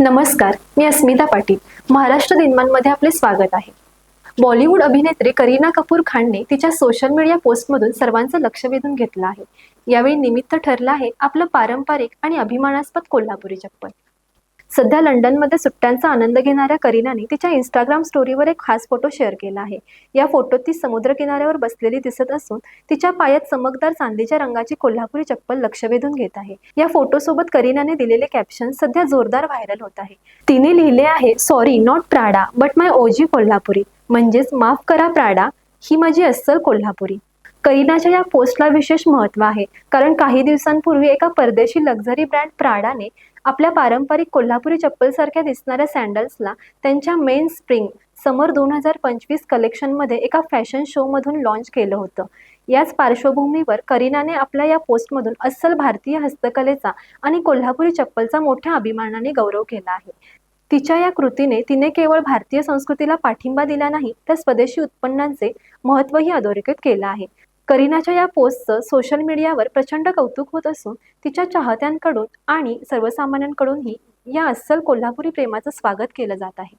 नमस्कार मी अस्मिता पाटील. महाराष्ट्र दिनमानमध्ये आपले स्वागत आहे. बॉलिवूड अभिनेत्री करीना कपूर खानने तिच्या सोशल मीडिया पोस्टमधून सर्वांचं लक्ष वेधून घेतलं आहे. यावेळी निमित्त ठरलं आहे आपलं पारंपरिक आणि अभिमानास्पद कोल्हापुरी चप्पल. सध्या लंडनमध्ये सुट्ट्यांचा आनंद घेणाऱ्या करीनाने तिच्या इंस्टाग्राम स्टोरीवर एक खास फोटो शेअर केला आहे. या फोटोत ती समुद्र किनाऱ्यावर बसलेली दिसत असून तिच्या पायात चमकदार चांदीच्या रंगाची कोल्हापुरी चप्पल लक्ष वेधून घेत आहे. या फोटोसोबत करीनाने दिलेले कॅप्शन सध्या जोरदार व्हायरल होत आहे. तिने लिहिले आहे sorry not Prada but my OG Kolhapuri. म्हणजेच माफ करा प्राडा ही माझी अस्सल कोल्हापुरी. करीनाच्या या पोस्टला विशेष महत्त्व आहे. कारण काही दिवसांपूर्वी एका परदेशी लक्झरी ब्रँड प्राडाने आपल्या पारंपरिक कोल्हापुरी चप्पलसारख्या दिसणाऱ्या सँडल्सला त्यांच्या मेन स्प्रिंग समर दोन हजार पंचवीस कलेक्शनमध्ये एका फॅशन शोमधून लॉन्च केलं होतं. याच पार्श्वभूमीवर करीनाने आपल्या या पोस्टमधून अस्सल भारतीय हस्तकलेचा आणि कोल्हापुरी चप्पलचा मोठ्या अभिमानाने गौरव केला आहे. तिच्या या कृतीने तिने केवळ भारतीय संस्कृतीला पाठिंबा दिला नाही तर स्वदेशी उत्पन्नांचे महत्त्वही अधोरेखित केलं आहे. करीनाच्या या पोस्टचं सोशल मीडियावर प्रचंड कौतुक होत असून तिच्या चाहत्यांकडून आणि सर्वसामान्यांकडूनही या अस्सल कोल्हापुरी प्रेमाचं स्वागत केलं जात आहे.